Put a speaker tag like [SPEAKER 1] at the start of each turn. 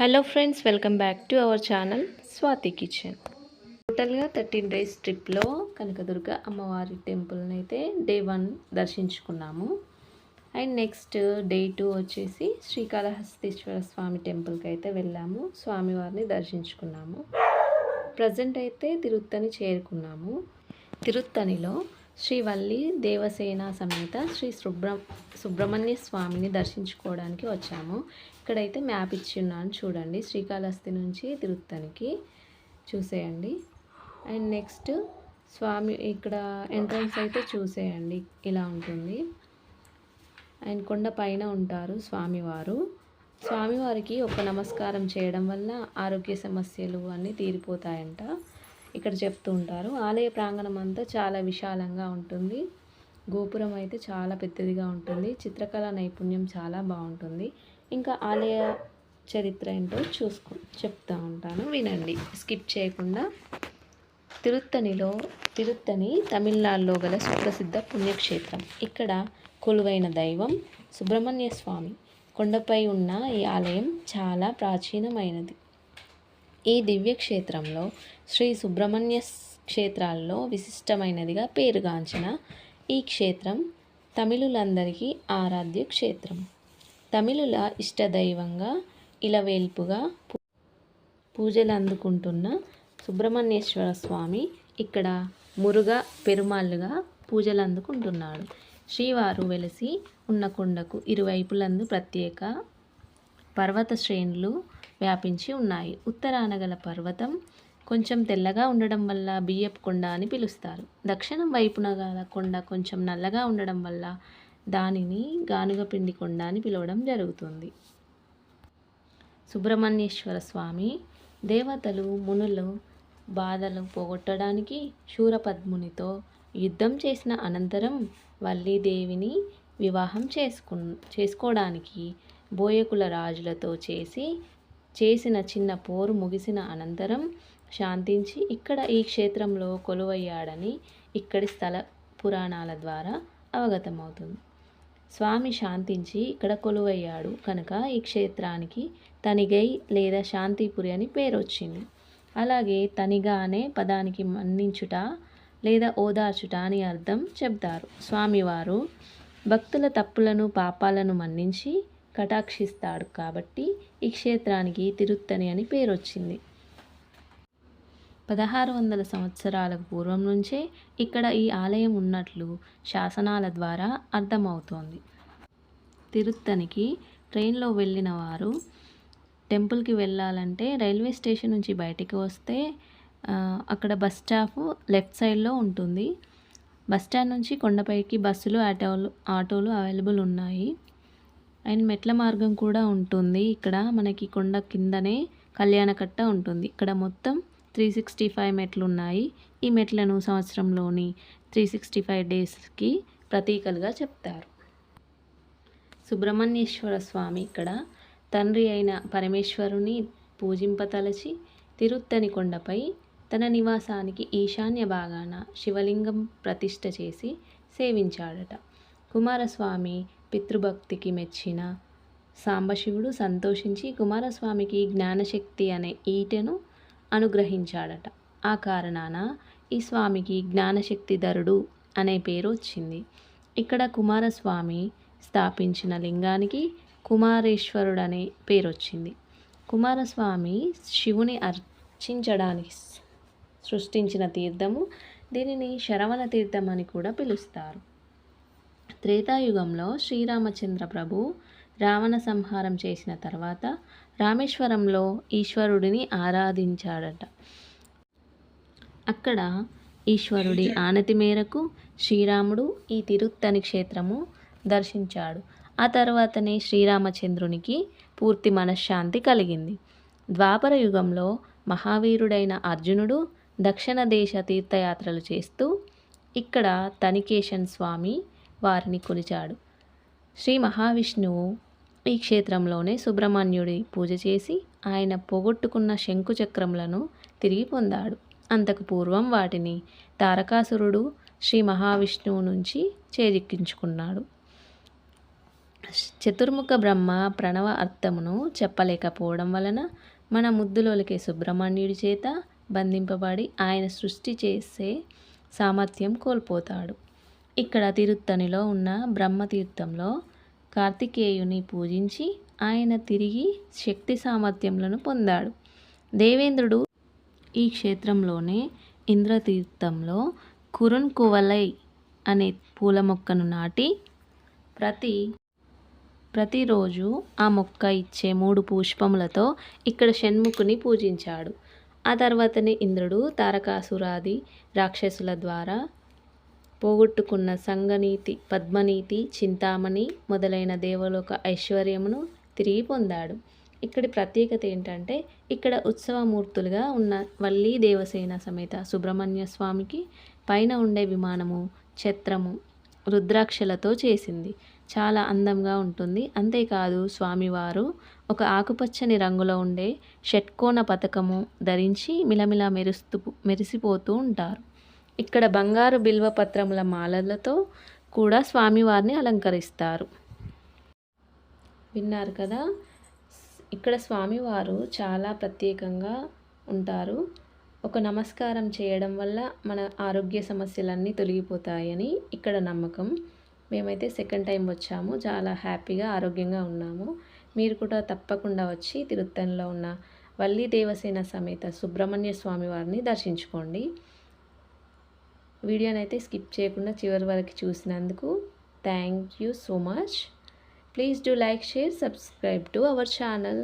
[SPEAKER 1] Hello friends welcome back to our channel Swathi kitchen టోటల్గా thirteen days ట్రిప్లో కనకదుర్గ అమ్మవారి టెంపుల్ని అయితే డే వన్ దర్శించుకున్నాము. అండ్ నెక్స్ట్ డే టూ వచ్చేసి శ్రీకాళహస్తీశ్వర స్వామి టెంపుల్కి అయితే వెళ్ళాము. స్వామివారిని దర్శించుకున్నాము. ప్రజెంట్ అయితే తిరుత్తని చేరుకున్నాము. తిరుత్తనిలో శ్రీ వల్లి దేవసేన సమేత శ్రీ సుబ్ర సుబ్రహ్మణ్య స్వామిని దర్శించుకోవడానికి వచ్చాము. ఇక్కడైతే మ్యాప్ ఇచ్చి ఉన్నాను చూడండి. శ్రీకాళహస్తి నుంచి తిరుత్తనికి చూసేయండి. అండ్ నెక్స్ట్ స్వామి ఇక్కడ ఎంట్రన్స్ అయితే చూసేయండి. ఇలా ఉంటుంది. అండ్ కొండ పైన ఉంటారు స్వామివారు. స్వామివారికి ఒక నమస్కారం చేయడం వల్ల ఆరోగ్య సమస్యలు అన్నీ తీరిపోతాయంట. ఇక్కడ చెప్తూ ఉంటారు. ఆలయ ప్రాంగణం అంతా చాలా విశాలంగా ఉంటుంది. గోపురం అయితే చాలా పెద్దదిగా ఉంటుంది. చిత్రకళ నైపుణ్యం చాలా బాగుంటుంది. ఇంకా ఆలయ చరిత్ర ఏంటో చూసుకో చెప్తా ఉంటాను. వినండి. స్కిప్ చేయకుండా. తిరుత్తనిలో తిరుత్తని తమిళనాడులో గల సుప్రసిద్ధ పుణ్యక్షేత్రం. ఇక్కడ కొలువైన దైవం సుబ్రహ్మణ్య స్వామి. కొండపై ఉన్న ఈ ఆలయం చాలా ప్రాచీనమైనది. ఈ దివ్యక్షేత్రంలో శ్రీ సుబ్రహ్మణ్య క్షేత్రాల్లో విశిష్టమైనదిగా పేరుగాంచిన ఈ క్షేత్రం తమిళులందరికీ ఆరాధ్య క్షేత్రం. తమిళుల ఇష్టదైవంగా ఇలవేల్పుగా పూజలు అందుకుంటున్న సుబ్రహ్మణ్యేశ్వర స్వామి ఇక్కడ మురుగ పెరుమాళ్ళుగా పూజలు అందుకుంటున్నాడు శ్రీవారు వెలిసి ఉన్న కొండకు ఇరువైపులందు ప్రత్యేక పర్వత శ్రేణులు వ్యాపించి ఉన్నాయి. ఉత్తరాన గల పర్వతం కొంచెం తెల్లగా ఉండడం వల్ల బియ్యపు కొండ అని పిలుస్తారు. దక్షిణం వైపున గల కొండ కొంచెం నల్లగా ఉండడం వల్ల దానిని గానుగ పిండి కొండ అని పిలవడం జరుగుతుంది. సుబ్రహ్మణ్యేశ్వర స్వామి దేవతలు మునులు బాధలు పోగొట్టడానికి శూరపద్మునితో యుద్ధం చేసిన అనంతరం వల్లీదేవిని వివాహం చేసుకు చేసుకోవడానికి బోయకుల రాజులతో చేసి చేసిన చిన్న పోరు ముగిసిన అనంతరం శాంతించి ఇక్కడ ఈ క్షేత్రంలో కొలువయ్యాడని ఇక్కడి స్థల పురాణాల ద్వారా అవగతమవుతుంది. స్వామి శాంతించి ఇక్కడ కొలువయ్యాడు కనుక ఈ క్షేత్రానికి తనిగై లేదా శాంతిపురి అని పేరు వచ్చింది అలాగే తనిగా అనే పదానికి మన్నించుట లేదా ఓదార్చుట అని అర్థం చెప్తారు స్వామివారు భక్తుల తప్పులను పాపాలను మన్నించి కటాక్షిస్తాడు కాబట్టి ఈ క్షేత్రానికి తిరుత్తని అని పేరు వచ్చింది పదహారు వందల సంవత్సరాలకు పూర్వం నుంచే ఇక్కడ ఈ ఆలయం ఉన్నట్లు శాసనాల ద్వారా అర్థమవుతోంది. తిరుత్తనికి ట్రైన్లో వెళ్ళిన వారు టెంపుల్కి వెళ్ళాలంటే రైల్వే స్టేషన్ నుంచి బయటికి వస్తే అక్కడ బస్ స్టాప్ లెఫ్ట్ సైడ్లో ఉంటుంది. బస్ స్టాండ్ నుంచి కొండపైకి బస్సులు ఆటోలు ఆటోలు అవైలబుల్ ఉన్నాయి. అండ్ మెట్ల మార్గం కూడా ఉంటుంది. ఇక్కడ మనకి కొండ కిందనే కళ్యాణకట్ట ఉంటుంది. ఇక్కడ మొత్తం త్రీ సిక్స్టీ ఫైవ్ మెట్లు ఉన్నాయి. ఈ మెట్లను సంవత్సరంలోని త్రీ సిక్స్టీ ఫైవ్ డేస్కి ప్రతీకలుగా చెప్తారు. సుబ్రహ్మణ్యేశ్వర స్వామి ఇక్కడ తండ్రి అయిన పరమేశ్వరుని పూజింపతలచి తిరుత్తని కొండపై తన నివాసానికి ఈశాన్య భాగాన శివలింగం ప్రతిష్ఠ చేసి సేవించాడట. కుమారస్వామి పితృభక్తికి మెచ్చిన సాంబశివుడు సంతోషించి కుమారస్వామికి జ్ఞానశక్తి అనే ఈటెను అనుగ్రహించాడట. ఆ కారణాన ఈ స్వామికి జ్ఞానశక్తి ధరుడు అనే పేరు వచ్చింది. ఇక్కడ కుమారస్వామి స్థాపించిన లింగానికి కుమారేశ్వరుడు అనే పేరు వచ్చింది కుమారస్వామి శివుని అర్చించడానికి సృష్టించిన తీర్థము దీనిని శరవణ తీర్థం అని కూడా పిలుస్తారు. త్రేతాయుగంలో శ్రీరామచంద్ర ప్రభు రావణ సంహారం చేసిన తర్వాత రామేశ్వరంలో ఈశ్వరుడిని ఆరాధించాడట. అక్కడ ఈశ్వరుడి ఆనతి మేరకు శ్రీరాముడు ఈ తిరుత్తని క్షేత్రము దర్శించాడు. ఆ తర్వాతనే శ్రీరామచంద్రునికి పూర్తి మనశ్శాంతి కలిగింది. ద్వాపర యుగంలో మహావీరుడైన అర్జునుడు దక్షిణ దేశ తీర్థయాత్రలు చేస్తూ ఇక్కడ తనికేశన్ స్వామి వారిని కొలిచాడు. శ్రీ మహావిష్ణువు ఈ క్షేత్రంలోనే సుబ్రహ్మణ్యుడి పూజ చేసి ఆయన పోగొట్టుకున్న శంకు చక్రములను తిరిగి పొందాడు. అంతకు పూర్వం వాటిని తారకాసురుడు శ్రీ మహావిష్ణువు నుంచి చేజిక్కించుకున్నాడు. చతుర్ముఖ బ్రహ్మ ప్రణవ అర్థమును చెప్పలేకపోవడం వలన మన ముద్దులోలికే సుబ్రహ్మణ్యుడి చేత బంధింపబడి ఆయన సృష్టి చేసే సామర్థ్యం కోల్పోతాడు. ఇక్కడ తిరుత్తణిలో ఉన్న బ్రహ్మతీర్థంలో కార్తికేయుని పూజించి ఆయన తిరిగి శక్తి సామర్థ్యములను పొందాడు. దేవేంద్రుడు ఈ క్షేత్రంలోనే ఇంద్రతీర్థంలో కురున్ కువలై అనే పూల మొక్కను నాటి ప్రతి ప్రతిరోజు ఆ మొక్క ఇచ్చే మూడు పుష్పములతో ఇక్కడ షణ్ముఖుని పూజించాడు. ఆ తర్వాతనే ఇంద్రుడు తారకాసురాది రాక్షసుల ద్వారా పోగొట్టుకున్న సంగనీతి పద్మనీతి చింతామణి మొదలైన దేవలోక ఐశ్వర్యమును తిరిగి పొందాడు. ఇక్కడి ప్రత్యేకత ఏంటంటే ఇక్కడ ఉత్సవమూర్తులుగా ఉన్న వల్లీ దేవసేన సమేత సుబ్రహ్మణ్య స్వామికి పైన ఉండే విమానము ఛత్రము రుద్రాక్షలతో చేసింది. చాలా అందంగా ఉంటుంది. అంతేకాదు స్వామివారు ఒక ఆకుపచ్చని రంగులో ఉండే షట్కోణ పథకము ధరించి మిలమిల మెరుస్తూ మెరిసిపోతూ ఉంటారు. ఇక్కడ బంగారు బిల్వ పత్రముల మాలలతో కూడా స్వామివారిని అలంకరిస్తారు. విన్నారు కదా? ఇక్కడ స్వామివారు చాలా ప్రత్యేకంగా ఉంటారు. ఒక నమస్కారం చేయడం వల్ల మన ఆరోగ్య సమస్యలన్నీ తొలగిపోతాయని ఇక్కడ నమ్మకం. మేమైతే సెకండ్ టైం వచ్చాము. చాలా హ్యాపీగా ఆరోగ్యంగా ఉన్నాము. మీరు కూడా తప్పకుండా వచ్చి తిరుత్తన్లో ఉన్న వల్లి దేవసేన సమేత సుబ్రహ్మణ్య స్వామి వారిని దర్శించుకోండి. వీడియోనైతే స్కిప్ చేయకుండా చివరి వరకు చూసినందుకు thank you so much. Please do like share subscribe to our channel.